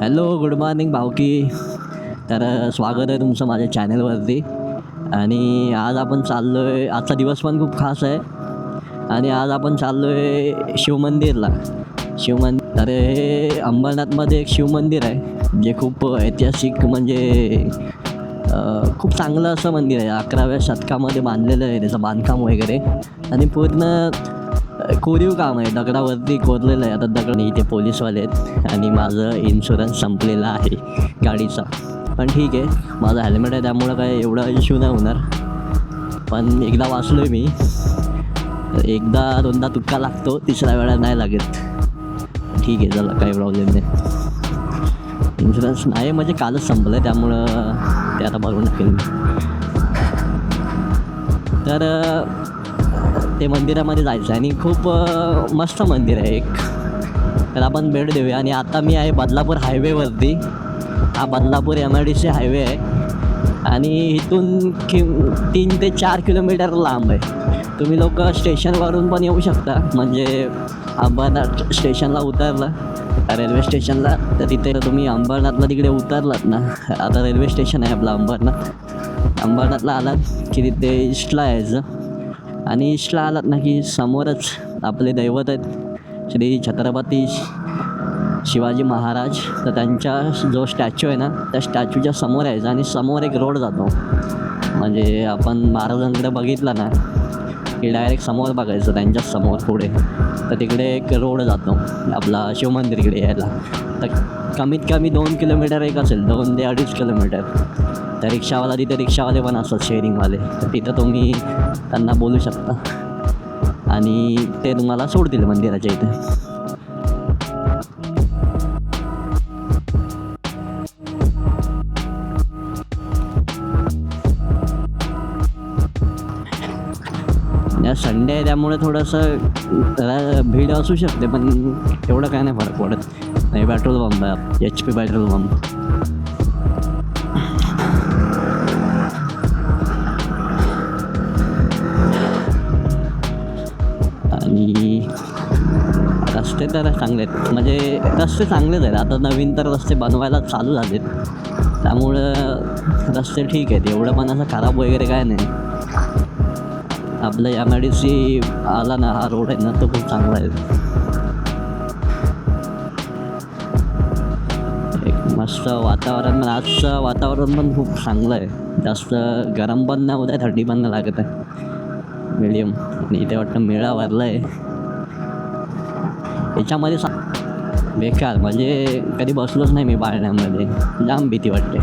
Hello good morning भावकी. तर स्वागत आहे तुमचं माझ्या चॅनलवरती आणि आज आपण चाललो आहे आजचा दिवस पण खूप खास आहे. आणि आज आपण चाललो आहे शिवमंदिरला. शिवमंदिर तर हे अंबरनाथमध्ये एक शिवमंदिर आहे जे खूप ऐतिहासिक म्हणजे खूप चांगलं असं मंदिर आहे. अकराव्या शतकामध्ये बांधलेलं आहे त्याचं बांधकाम वगैरे. आणि पूर्ण कोरीव काम आहे दगडावरती कोरलेलं आहे. आता दगड इथे पोलीसवाले आहेत आणि माझं इन्शुरन्स संपलेला आहे गाडीचा. पण ठीक आहे. माझं हेल्मेट आहे त्यामुळं काय एवढा इश्यू नाही होणार. पण एकदा वाचलो आहे मी. एकदा दोनदा तुक्का लागतो तिसऱ्या वेळा नाही लागत. ठीक आहे चला काही प्रॉब्लेम नाही. इन्शुरन्स नाही म्हणजे कालच संपलं आहे त्यामुळं ते आता भरून टाकेल तर ते मंदिरामध्ये जायचं आहे आणि खूप मस्त मंदिर आहे एक. तर आपण भेट देऊया. आणि आता मी आहे बदलापूर हायवेवरती. हा Badlapur M I D C highway आहे. आणि इथून कि तीन ते चार किलोमीटर लांब आहे. तुम्ही लोक स्टेशनवरून पण येऊ शकता. म्हणजे अंबरनाथ स्टेशनला उतरलं. रेल्वे स्टेशनला तर तिथे तुम्ही अंबरनाथला तिकडे उतरलात ना. आता रेल्वे स्टेशन आहे आपलं अंबरनाथ. अंबरनाथला आलात की तिथे इस्टला यायचं. आणि इशला आलात ना की समोरच आपले दैवत आहेत. श्री छत्रपती शिवाजी महाराज. तर त्यांच्या जो स्टॅच्यू आहे ना त्या स्टॅच्यूच्या समोर यायचा आणि समोर एक रोड जातो. म्हणजे आपण महाराजांकडे बघितलं ना की डायरेक्ट समोर बघायचं त्यांच्यासमोर पुढे. तर तिकडे एक रोड जातो आपला शिवमंदिरकडे यायला. तर कमीत कमी दोन किलोमीटर एक असेल दोन ते अडीच किलोमीटर तर रिक्षावाला तिथे रिक्षावाले पण असतात शेअरिंगवाले तर तिथं तुम्ही त्यांना बोलू शकता. आणि ते तुम्हाला सोडतील मंदिराच्या इथे. संडे आहे त्यामुळे थोडंसं भीड असू शकते पण एवढं काय नाही फरक पडत. नाही पेट्रोल पंप आहे एच पी पेट्रोल पंप आणि रस्ते तर चांगले आहेत. म्हणजे रस्ते चांगलेच आहेत. आता नवीन तर रस्ते बनवायला चालू झालेत. त्यामुळं रस्ते ठीक आहेत. एवढं पण असं खराब वगैरे काय नाही. आपलं एम आय डी सी आला ना हा रोड आहे ना तो खूप चांगला आहे. एक मस्त वातावरण पण आजचं वातावरण पण खूप चांगलं आहे. जास्त गरम पण नाही होत आहे थंडी पण नाही लागत आहे. मिडियम आणि इथे वाटतं मेळा भरला आहे याच्यामध्ये सा बेकार म्हणजे कधी बसलोच नाही मी पाळण्यामध्ये जाम भीती वाटते.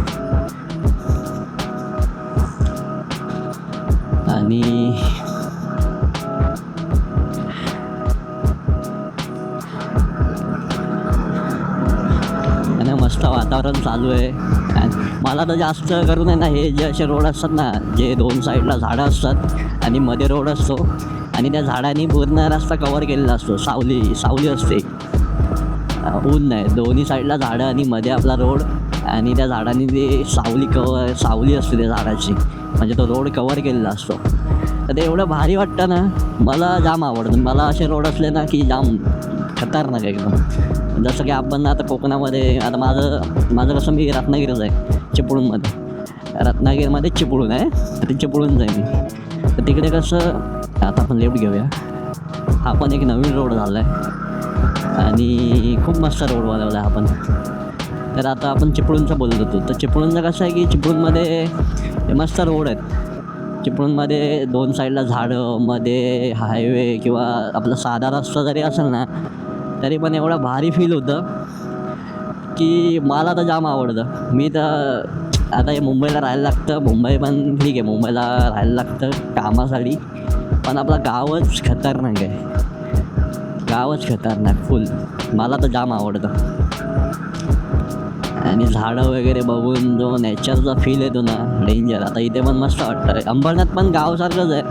आणि प्रकरण चालू आहे. मला तर जास्त करून आहे ना हे जे असे रोड असतात ना जे दोन साईडला झाडं असतात आणि मध्ये रोड असतो आणि त्या झाडांनी पूर्ण रस्ता कवर केलेला असतो. सावली सावली असते. ऊन नाही दोन्ही साईडला झाडं आणि मध्ये आपला रोड आणि त्या झाडांनी ते सावली कवर सावली असते त्या झाडाची. म्हणजे तो रोड कवर केलेला असतो. तर ते एवढं भारी वाटतं ना मला जाम आवडतं. मला असे रोड असले ना की जाम खतरनाक एकदम. जसं की आपण आता कोकणामध्ये आता माझं माझं कसं मी रत्नागिरीच आहे चिपळूणमध्ये. रत्नागिरीमध्ये चिपळूण आहे तर चिपळूण जाईल मी. तर तिकडे कसं आता आपण लेफ्ट घेऊया. हा पण एक नवीन रोड झाला आहे आणि खूप मस्त रोड बनवला आहे आपण तर आता आपण चिपळूणचं बोलत होतो. तर चिपळूणचं कसं आहे की चिपळूणमध्ये मस्त रोड आहेत. चिपळूणमध्ये दोन साईडला झाडं मध्ये हायवे किंवा आपला साधा रस्ता जरी असेल ना तरी पण एवढं भारी फील होतं की मला तर जाम आवडतं. मी तर आता हे मुंबईला राहायला लागतं. मुंबई पण ठीक आहे. मुंबईला राहायला लागतं कामासाठी. पण आपलं गावच खतरनाक आहे. गावच खतरनाक फुल मला तर जाम आवडतं. आणि झाडं वगैरे बघून जो नेचरचा फील येतो ना डेंजर आता इथे पण मस्त वाटतं अंबरनाथ पण गावासारखंच आहे.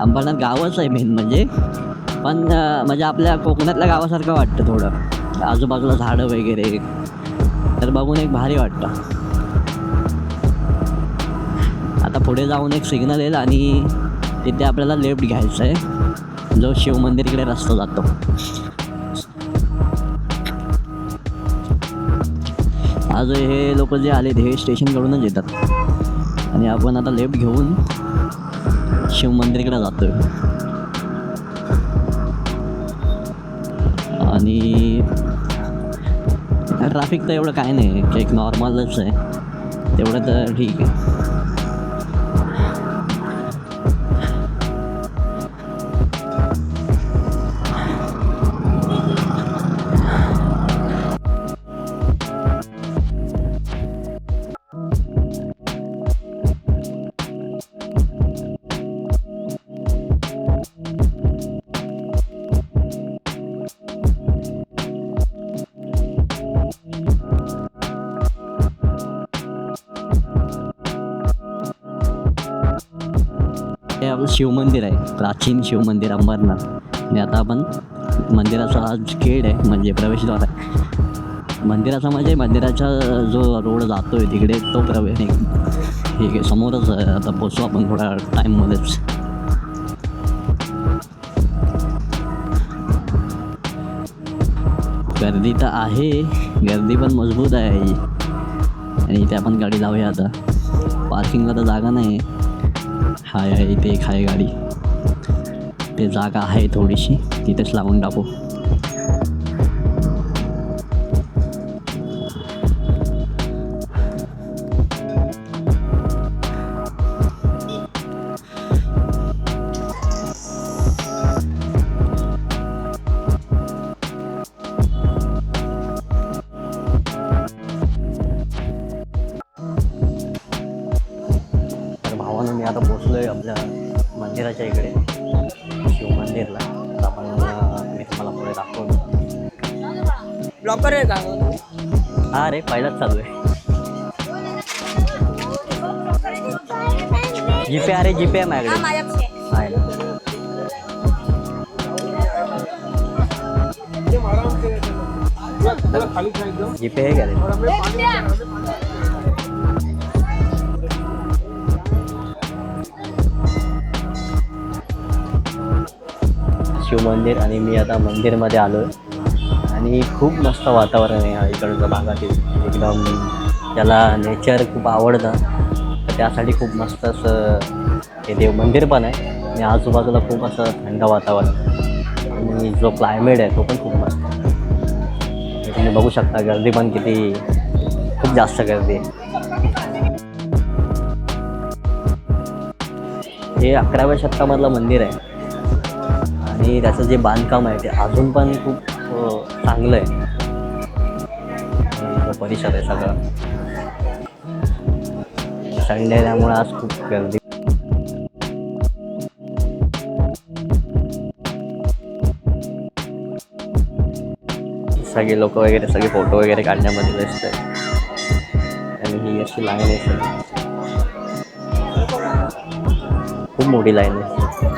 अंबरनाथ गावच आहे मेन म्हणजे. पण म्हणजे आपल्या कोकणातल्या गावासारखं वाटतं थोडं. आजूबाजूला झाडं वगैरे. तर बघून एक भारी वाटतं. आता पुढे जाऊन एक सिग्नल येईल आणि तिथे आपल्याला लेफ्ट घ्यायचं आहे. जो शिवमंदिरकडे रस्ता जातो. आज हे लोक जे आले हे स्टेशनकडूनच येतात. आणि आपण आता लेफ्ट घेऊन शिवमंदिरकडे जातोय. आणि ट्रॅफिक तर एवढं काय नाही. एक नॉर्मलच आहे. तेवढं तर ठीक आहे. हे आपलं शिवमंदिर आहे. प्राचीन शिवमंदिर अंबरनाथ आणि आता आपण मंदिराचा हा गेट आहे म्हणजे प्रवेशद्वार आहे. मंदिराचा म्हणजे मंदिराचा जो रोड जातो आहे तिकडे तो प्रवेश ठीक आहे समोरच आता पोचू आपण थोड्या टाईममध्येच. गर्दी तर आहे. गर्दी पण मजबूत आहे. आणि इथे आपण गाडी लावूया आता. पार्किंगला तर जागा नाही हाय आहे इथे एक आहे गाडी ते जागा आहे थोडीशी तिथेच लावून टाकू. ब्लॉकर आहे का हा रे पहिलाच चालू आहे. जीपे अरे जीपे आहे माझ्याकडे. जीपे आहे का रे? शिवमंदिर आणि मी आता मंदिरमध्ये आलो आहे आणि खूप मस्त वातावरण आहे इकडच्या भागातील. एकदम त्याला नेचर खूप आवडतं. तर त्यासाठी खूप मस्त असं हे देव मंदिर पण आहे. आणि आजूबाजूला खूप असं थंड वातावरण. आणि जो क्लायमेट आहे तो पण खूप मस्त आहे. तुम्ही बघू शकता गर्दी पण किती खूप जास्त गर्दी आहे. हे अकराव्या शतकामधलं मंदिर आहे. आणि त्याचं जे बांधकाम आहे ते अजून पण खूप हो चांगलं आहे परिसर आहे सगळं. संडे त्यामुळे आज खूप गर्दी. सगळे लोक वगैरे सगळे फोटो वगैरे काढण्यामध्ये व्यस्त आहे आणि ही अशी लाईन आहे सगळी. खूप मोठी लाईन आहे.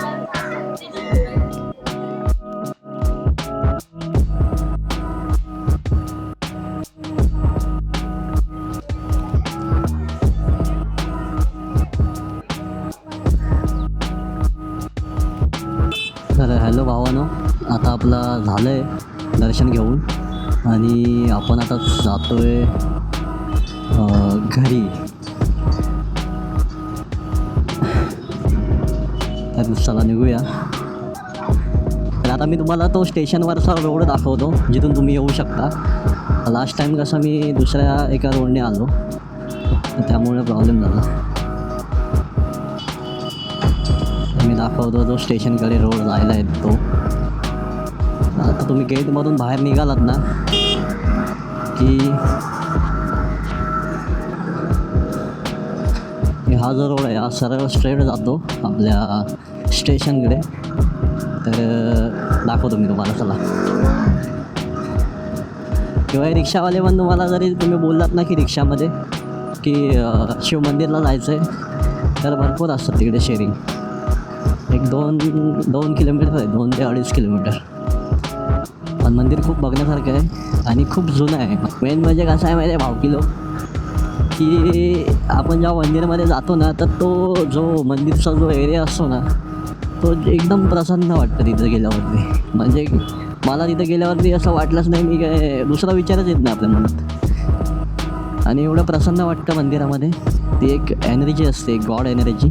हॅलो आता आपला झालं आहे दर्शन घेऊन आणि आपण आता जातो आहे घरी. तर चला निघूया. तर आता मी तुम्हाला तो स्टेशनवरचा रोड दाखवतो जिथून तुम्ही येऊ शकता. लास्ट टाईम कसं मी दुसऱ्या एका रोडने आलो त्यामुळे प्रॉब्लेम झाला. दाखवतो तो स्टेशनकडे रोड जायला आहे तो आता तुम्ही गेटमधून बाहेर निघालात ना की हा जो रोड आहे हा सरळ स्ट्रेट जातो आपल्या स्टेशनकडे तर दाखवतो मी तुम्हाला चला. किंवा रिक्षावाले पण तुम्हाला जरी तुम्ही बोललात ना की रिक्षामध्ये की शिवमंदिरला जायचं आहे तर भरपूर असतात तिकडे शेअरिंग एक दोन दोन किलोमीटर आहे दोन ते अडीच किलोमीटर. पण मंदिर खूप बघण्यासारखं आहे आणि खूप जुनं आहे. मेन म्हणजे कसं आहे माहिती आहे भावकिलो? की आपण जेव्हा मंदिरामध्ये जातो ना तर तो जो मंदिरचा जो एरिया असतो ना तो एकदम प्रसन्न वाटतं तिथं गेल्यावरती. म्हणजे मला तिथं गेल्यावरती असं वाटलंच नाही मी काय दुसरा विचारच येत नाही आपल्या मनात. आणि एवढं प्रसन्न वाटतं मंदिरामध्ये. ती एक एनर्जी असते गॉड एनर्जी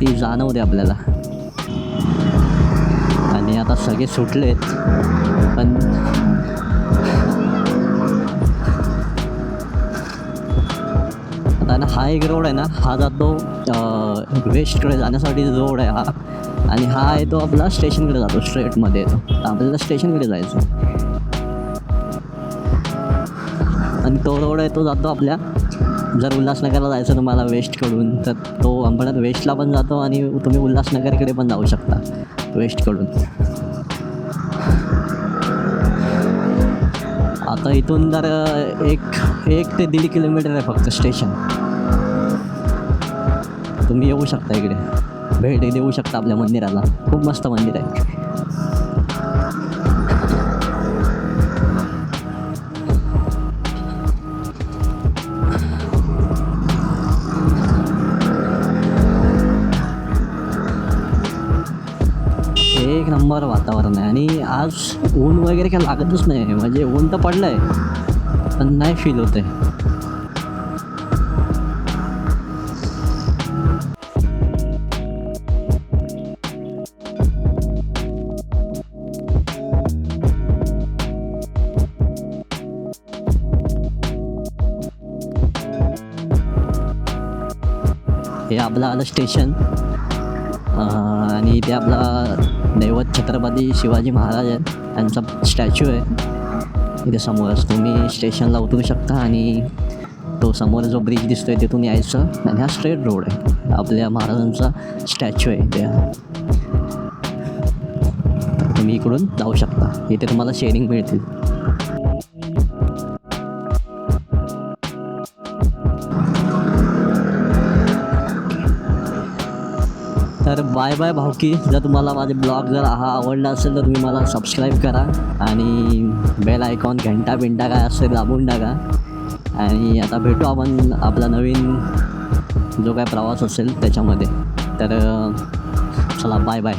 ती जाणवते आपल्याला. आणि आता सगळे सुटलेत पण आता ना हा एक रोड आहे ना हा जातो वेस्टकडे जाण्यासाठी रोड आहे हा. आणि हा आहे तो आपला स्टेशनकडे जातो स्ट्रेटमध्ये येतो. तर आपल्याला स्टेशनकडे जायचं. आणि तो रोड आहे तो जातो आपल्या जर उल्हासनगरला जायचं तुम्हाला वेस्टकडून तर तो अंबरनाथ वेस्टला पण जातो आणि तुम्ही उल्हासनगरकडे पण जाऊ शकता वेस्टकडून आता इथून जर एक एक ते दीड किलोमीटर आहे फक्त स्टेशन तुम्ही येऊ शकता इकडे. भेट देऊ शकता आपल्या मंदिराला. खूप मस्त मंदिर आहे. एक नंबर वातावरण आहे. आणि आज ऊन वगैरे काय लागतच नाही. म्हणजे ऊन तर पडलं आहे पण नाही फील होत आहे. हे आपलं आलं स्टेशन आणि इथे आपला दैवत छत्रपती शिवाजी महाराज आहेत. त्यांचा स्टॅच्यू आहे. इथे समोरच तुम्ही स्टेशनला उतरू शकता आणि तो समोर जो ब्रिज दिसतोय तिथून यायचं. आणि हा स्ट्रेट रोड आहे. आपल्या महाराजांचा स्टॅच्यू आहे इथे. तुम्ही इकडून जाऊ शकता. इथे तुम्हाला शेअरिंग मिळतील. तर बाय बाय भावकी जर तुम्हाला माझे ब्लॉग जर हा आवडला असेल तर तुम्ही मला सबस्क्राईब करा. आणि बेल आयकॉन घंटा बिंटा काय असेल दाबून टाका. आणि आता भेटू आपण आपला नवीन जो काय प्रवास असेल त्याच्यामध्ये. तर चला बाय बाय